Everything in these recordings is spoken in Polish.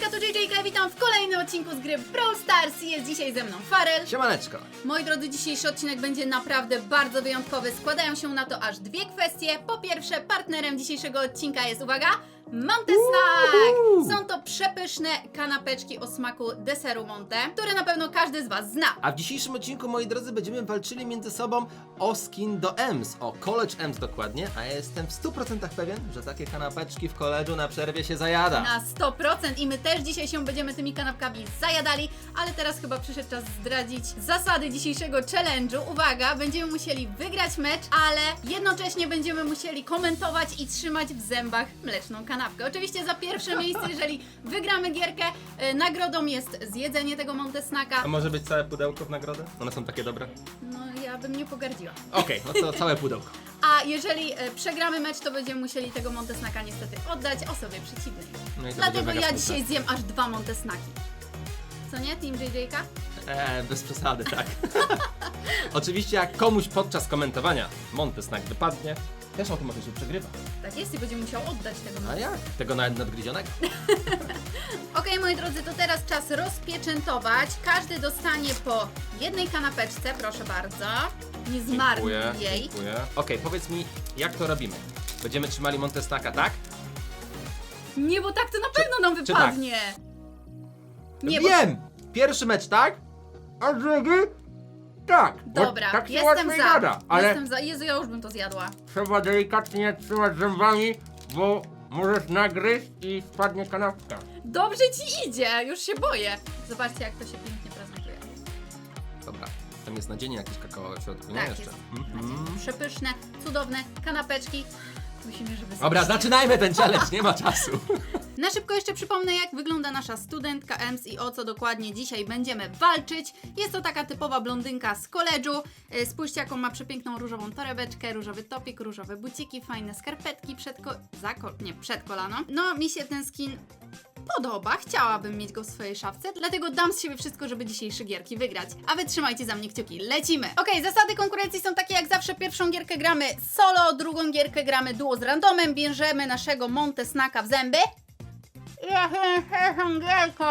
Hejka, to JJK, witam w kolejnym odcinku z gry Brawl Stars. Jest dzisiaj ze mną Farel. Siemaneczko. Moi drodzy, dzisiejszy odcinek będzie naprawdę bardzo wyjątkowy. Składają się na to aż dwie kwestie. Po pierwsze, partnerem dzisiejszego odcinka jest, uwaga, Monte Snack! Są to przepyszne kanapeczki o smaku deseru Monte, które na pewno każdy z Was zna. A w dzisiejszym odcinku, moi drodzy, będziemy walczyli między sobą o skin do EMS, o College EMS dokładnie, a ja jestem w 100% pewien, że takie kanapeczki w koledżu na przerwie się zajada. Na 100% i my też dzisiaj się będziemy tymi kanapkami zajadali, ale teraz chyba przyszedł czas zdradzić zasady dzisiejszego challenge'u. Uwaga, będziemy musieli wygrać mecz, ale jednocześnie będziemy musieli komentować i trzymać w zębach mleczną kanapkę. Oczywiście za pierwsze miejsce, jeżeli wygramy gierkę, e, nagrodą jest zjedzenie tego Montesnaka. A może być całe pudełko w nagrodę? One są takie dobre? No ja bym nie pogardziła. Okej, no to całe pudełko. A jeżeli e, przegramy mecz, to będziemy musieli tego Montesnaka niestety oddać osobie przeciwnej. No i to Dlatego będzie mega ja dzisiaj zjem aż dwa Montesnaki. Co nie, Team JJK? Eee, bez przesady, tak. Oczywiście jak komuś podczas komentowania Montesnack wypadnie, też automatycznie przegrywa. Tak jest i będzie musiał oddać tego A jak? Tego nawet nadgryzionego? Okej, moi drodzy, to teraz czas rozpieczętować. Każdy dostanie po jednej kanapeczce, proszę bardzo. Nie zmarnuj jej. dziękuję. Okej, powiedz mi, jak to robimy? Będziemy trzymali Montesnacka, tak? Nie, bo tak to na pewno nam tak? wypadnie. Nie, bo... Wiem! Pierwszy mecz, tak? A drugi? Tak. bo Dobra, tak się jestem łatwiej za. gada, ale Jestem za. Jezu, ja już bym to zjadła. trzeba delikatnie trzymać zębami, bo możesz nagryźć i spadnie kanapka. Dobrze ci idzie, już się boję. Zobaczcie, jak to się pięknie prezentuje. Dobra, tam jest nadzienie jakieś kakao w środku, nie Tak jeszcze? jest. Mhm. Przepyszne, cudowne kanapeczki. Musimy, żeby Dobra, zaczynajmy ten challenge, nie ma czasu. Na szybko jeszcze przypomnę, jak wygląda nasza studentka EMS i o co dokładnie dzisiaj będziemy walczyć. Jest to taka typowa blondynka z koledżu. E, Spójrzcie, jaką ma przepiękną różową torebeczkę, różowy topik, różowe buciki, fajne skarpetki przed, ko- za ko- nie, przed kolano. No, mi się ten skin podoba, chciałabym mieć go w swojej szafce, dlatego dam z siebie wszystko, żeby dzisiejsze gierki wygrać. A wy trzymajcie za mnie kciuki, lecimy! Okej, zasady konkurencji są takie jak zawsze, pierwszą gierkę gramy solo, drugą gierkę gramy duo z randomem, bierzemy naszego Monte Snacka w zęby. Jakie pierwszą gierką!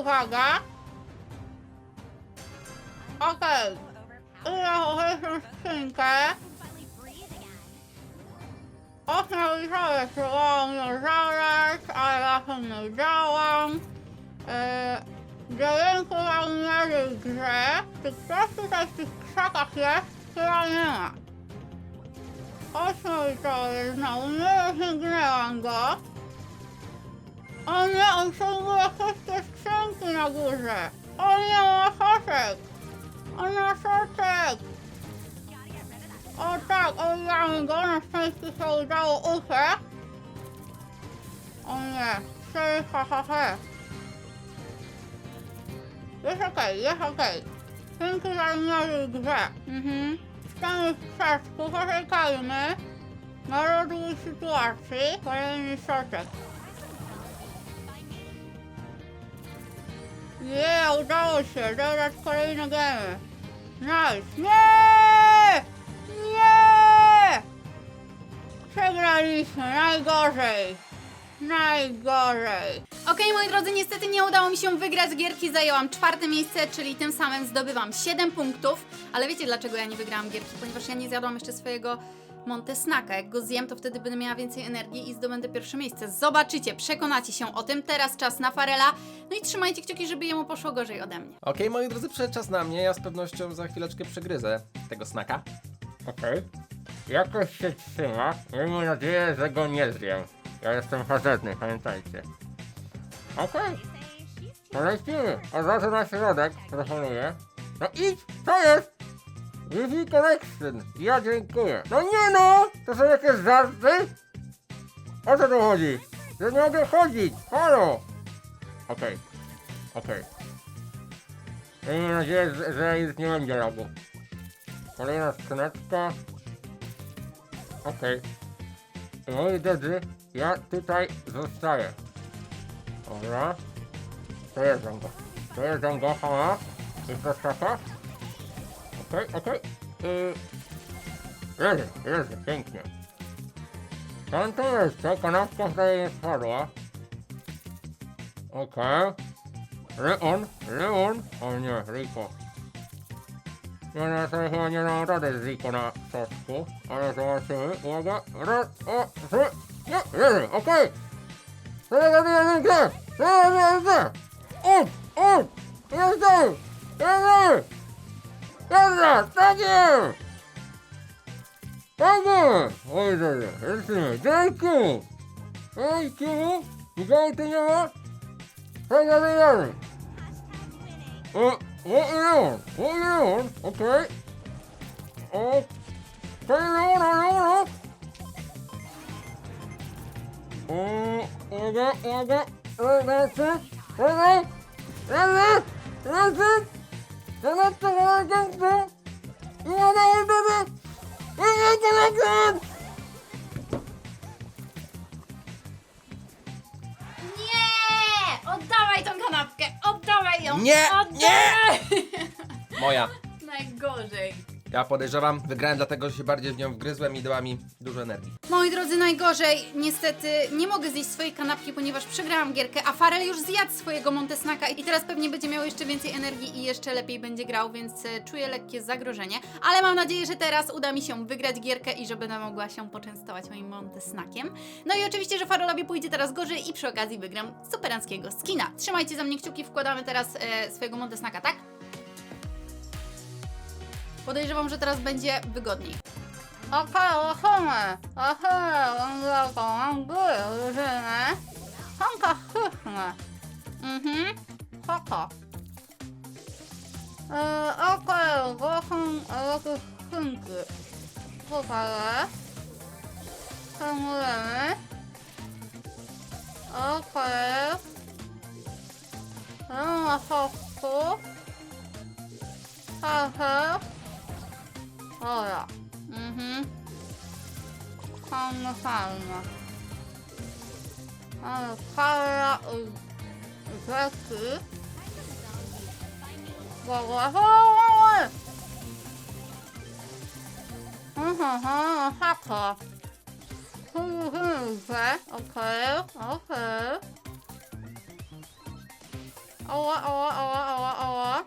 Uwaga! Okej, ja pierwszą skrzynkę. Próbowałam ją zabrać, ale ja się nie dałam. Eee, Dziękuję na grze. Czy ktoś tutaj w tych krzakach jest? Chyba nie ma. Osnowicowy znowu, nie sięgnęłam go. O nie, on ciągle chce te skrzynki na górze. O nie, ma soczek. On ma soczek. O tak, oddamy go, na szczęście się udało uciec. O nie, cztery ha ha ha. Jest okej, jest okej. Dzięki za umiary grze. Mhm. Stamy w krzaczku, poczekajmy. Na rozwój sytuacji. Kolejny soczek. Nie, udało się, dobrać kolejne gemy. Nice. Nie! Najgorzej. Najgorzej. Okej, moi drodzy, niestety nie udało mi się wygrać gierki. Zajęłam czwarte miejsce, czyli tym samym zdobywam 7 punktów. Ale wiecie dlaczego ja nie wygrałam gierki? Ponieważ ja nie zjadłam jeszcze swojego Montesnaka. Jak go zjem, to wtedy będę miała więcej energii i zdobędę pierwsze miejsce. Zobaczycie, przekonacie się o tym. Teraz czas na Farela. No i trzymajcie kciuki, żeby jemu poszło gorzej ode mnie. Okej, moi drodzy, przyszedł czas na mnie. Ja z pewnością za chwileczkę przegryzę tego snaka. Okej. Jakoś się trzyma. Miejmy nadzieję, że go nie zjem. Ja jestem fazetny, pamiętajcie. Okej. To lecimy. Od razu na środek, proponuję. No idź, co jest? Easy connection. Ja dziękuję. No nie no! To są jakieś żarty? O co tu chodzi? Ja nie mogę chodzić. Halo! Okej. Okej. Miejmy nadzieję, że, że już nie będzie lagu. Kolejna skrzyneczka. Okej. Moi drodzy, ja tutaj zostaję. Dobra. Dojeżdżam go. Dojeżdżam go, hała. Jest to szafa. Okej, okej. Yy. Leży, leży, pięknie. Tam to jeszcze, kanapka wtedy nie spadła. Okej. Leon, Leon. O nie, Rico. 73票にの歌で事故な作詞、あれそうし、我が、うら、お、す、よ、やし、オッケーそれがでやるんけそれがでやるんけお、お、よやよしよしよや !Thank you! Thank おいどれ、よし、Thank you! 意外とやわそれがでやるお Ut, ut, jedziemy, jedziemy. Dobra, tak jest. Tak jest. Oj, dobrze, lecimy. Dzięki. Dzięki. Nikogo tu nie ma? Tak, zabijamy. O, o, Leon, o, Leon, okej. O, okej, Leon, Leon. O, uwaga, uwaga. Lecę, lecę, lecę, lecę. Lecę, lecę, lecę. Uwaga, uwaga. Lecę, lecę. Nie! Nie, Oddawaj! Moja. Najgorzej. Ja podejrzewam, wygrałem dlatego, że się bardziej w nią wgryzłem i dała mi dużo energii. Moi drodzy, najgorzej. Niestety nie mogę zjeść swojej kanapki, ponieważ przegrałam gierkę, a Farel już zjadł swojego Montesnaka i teraz pewnie będzie miał jeszcze więcej energii i jeszcze lepiej będzie grał, więc e, czuję lekkie zagrożenie. Ale mam nadzieję, że teraz uda mi się wygrać gierkę i że będę mogła się poczęstować moim Montesnakiem. No i oczywiście, że Farelowi pójdzie teraz gorzej i przy okazji wygram superanckiego skina. Trzymajcie za mnie kciuki, wkładamy teraz e, swojego Montesnaka, tak? Podejrzewam, że teraz będzie wygodniej. Okej, lecimy. Okej, będę tą drużynę. Fantastyczne. Mhm. Spoko. E, Okej, głosem jakieś skrzynki. Tutaj jest. Przejmujemy. Okej. Na środku. Aha. Dobra. Mhm. Fajne, fajne. Ale para y, rzeczy. Dobra, dobra. Mhm, haka. Dobrze, okej, okej. Ała, ała, ała, ała, ała.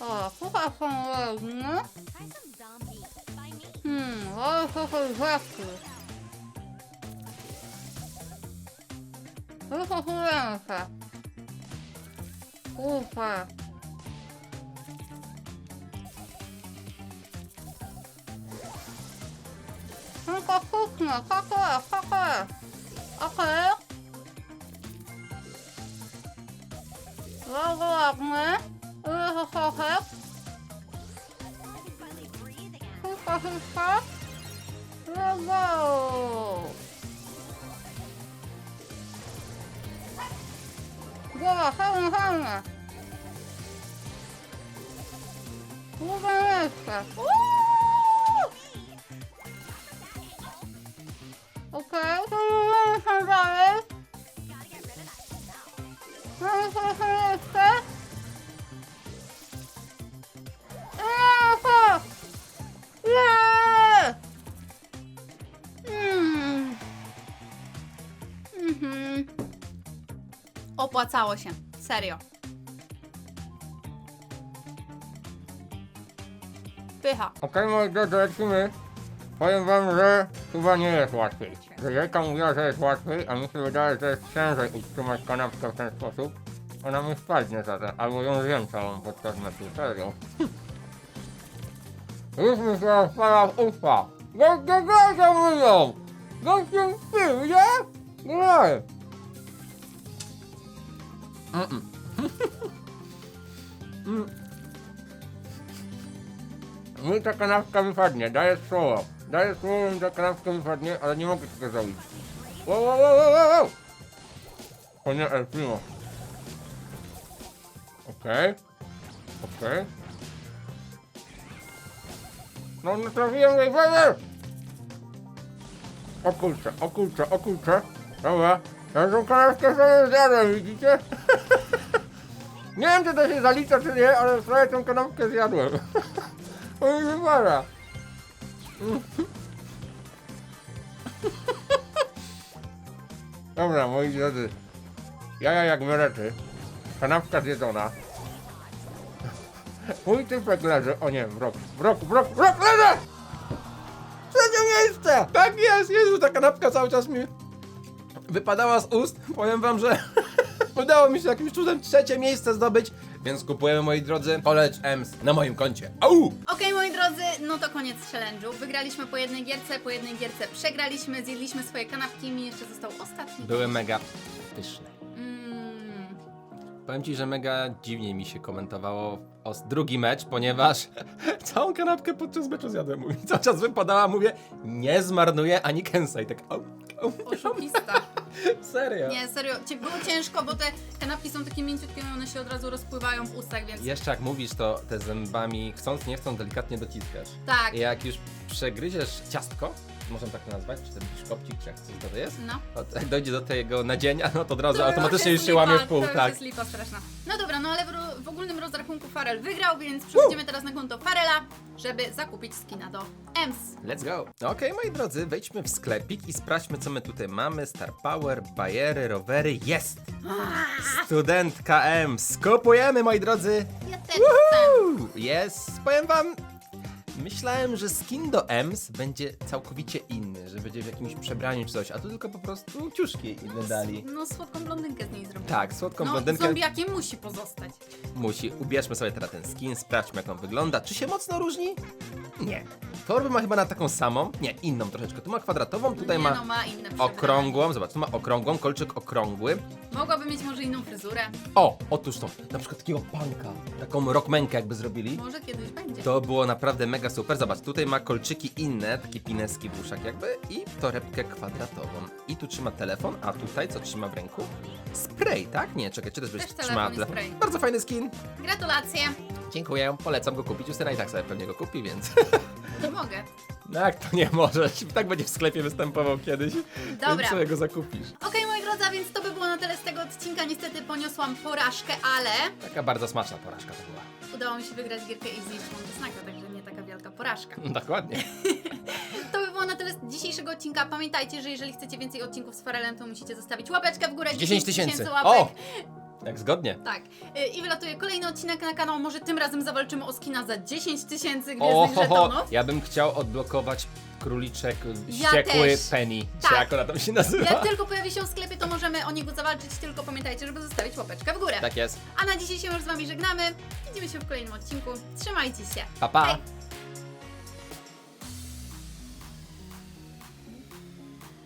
O, tutaj są różne. Hmm, ale to są rzeczy. To są ręce. Kurwa. Tylko kuchnia, kakle, kakle. Okej. Bardzo ładne. Ile to trochę? Chyba, chyba. Brawo! Głowa, fajna, fajna. Głowa jeszcze. Uuu! Okej, to mamy dalej. Mamy trochę jeszcze. Opłacało się. Serio. Pycha. Okej, moi drodzy, lecimy. Powiem wam, że chyba nie jest łatwiej. Że mówiła, że jest łatwiej, a mi się wydaje, że jest ciężej utrzymać kanapkę w ten sposób. Ona mi spadnie za to, albo ją zjem całą podczas meczu, serio. Już mi się rozpala w usta. Goście gościa mówią! Goście śpił, nie? Nie! Mm-mm. Mm. Mi ta kanapka wypadnie, daję słowo. Daję słowo, mi ta kanapka wypadnie, ale nie mogę tego zrobić. Wow, wow, wow, wow, wow. O nie, El Primo. Okej. Okej. No, no trafiłem wewer! O kurczę, o kurczę, o kurczę. Dobra, ja tą kanapkę sobie zjadłem, widzicie? nie wiem, czy to się zalicza, czy nie, ale prawie tą kanapkę zjadłem. Oj, wywala. Dobra, moi drodzy. Jaja jak wylety. Kanapka zjedzona. Mój typek leży. O nie, wrok, wrok, wrok, wrok, leży! Trzecie miejsce! Tak jest, Jezu, ta kanapka cały czas mi wypadała z ust. Powiem wam, że udało mi się jakimś cudem trzecie miejsce zdobyć. Więc kupujemy, moi drodzy, College Ems na moim koncie. Au! Okej, moi drodzy, no to koniec challenge'u. Wygraliśmy po jednej gierce, po jednej gierce przegraliśmy, zjedliśmy swoje kanapki, mi jeszcze został ostatni. Były mega pyszne. Mm. Powiem ci, że mega dziwnie mi się komentowało o drugi mecz, ponieważ całą kanapkę podczas meczu zjadłem. Mówi, cały czas wypadała, mówię, nie zmarnuję ani kęsa. I tak, au, au, Oszukista. serio. Nie, serio, cie- było ciężko, bo te kanapki są takie mięciutkie i one się od razu rozpływają w ustach, więc Jeszcze jak mówisz, to te zębami chcąc, nie chcąc, delikatnie dociskasz. tak. I jak już przegryziesz ciastko, można tak nazwać, czy ten biszkopcik, czy jak coś to jest, No. to jak dojdzie do tego nadzienia, no to od razu To automatycznie już się jest łamie lipa, w pół, to już tak. jest lipa straszna. No dobra, no ale w, w ogólnym rozrachunku Farel wygrał, więc przechodzimy teraz na konto Farela, żeby zakupić skina do EMS. Let's go. Okej, moi drodzy, wejdźmy w sklepik i sprawdźmy, co my tutaj mamy. Star Power, bajery, rowery. Jest! Studentka M. Skupujemy, moi drodzy. Ja też chcę. Uuu, Jest. Powiem wam, myślałem, że skin do Ems będzie całkowicie inny, że będzie w jakimś przebraniu czy coś, a tu tylko po prostu ciuszki inne dali. No słodką blondynkę z niej zrobić. Tak, słodką No, blondynkę zombiakiem musi pozostać. musi. Ubierzmy sobie teraz ten skin, sprawdźmy jak on wygląda. Czy się mocno różni? Nie. Torby ma chyba na taką samą, nie, inną troszeczkę. Tu ma kwadratową, tutaj Nie, ma no, ma inne przebranie. okrągłą, zobacz, tu ma okrągłą, kolczyk okrągły. Mogłaby mieć może inną fryzurę. O, otóż to, na przykład takiego panka, taką rockmenkę jakby zrobili. Może kiedyś będzie. To było naprawdę mega super. Zobacz, tutaj ma kolczyki inne, takie pineski w uszach jakby i torebkę kwadratową. I tu trzyma telefon, a tutaj co trzyma w ręku? Spray, tak? Nie, czekaj, czy też byś Też telefon trzymała i spray. Bardzo fajny skin. Gratulacje. Dziękuję, polecam go kupić. Justyna i tak sobie pewnie go kupi, więc... Nie mogę. No jak to nie możesz? Tak będzie w sklepie występował kiedyś. Dobra. Więc sobie go zakupisz. Okej, moi drodzy, a więc to by było na tyle z tego odcinka. Niestety poniosłam porażkę, ale Taka bardzo smaczna porażka to była. udało mi się wygrać gierkę i zjeść snacka, także nie taka wielka porażka. Dokładnie. To by było na tyle z dzisiejszego odcinka. Pamiętajcie, że jeżeli chcecie więcej odcinków z Farelem, to musicie zostawić łapeczkę w górę. 10 tysięcy. łapek. Jak zgodnie. Tak. Y, I wylatuje kolejny odcinek na kanał. Może tym razem zawalczymy o skina za 10 tysięcy gwiezdnych żetonów. Ja bym chciał odblokować króliczek Ja wściekły też. Penny. Tak. Czy jak ona tam się nazywa? Jak tylko pojawi się w sklepie, to możemy o niego zawalczyć. Tylko pamiętajcie, żeby zostawić łapeczkę w górę. Tak jest. A na dzisiaj się już z Wami żegnamy. Widzimy się w kolejnym odcinku. Trzymajcie się. Pa, pa. Hej.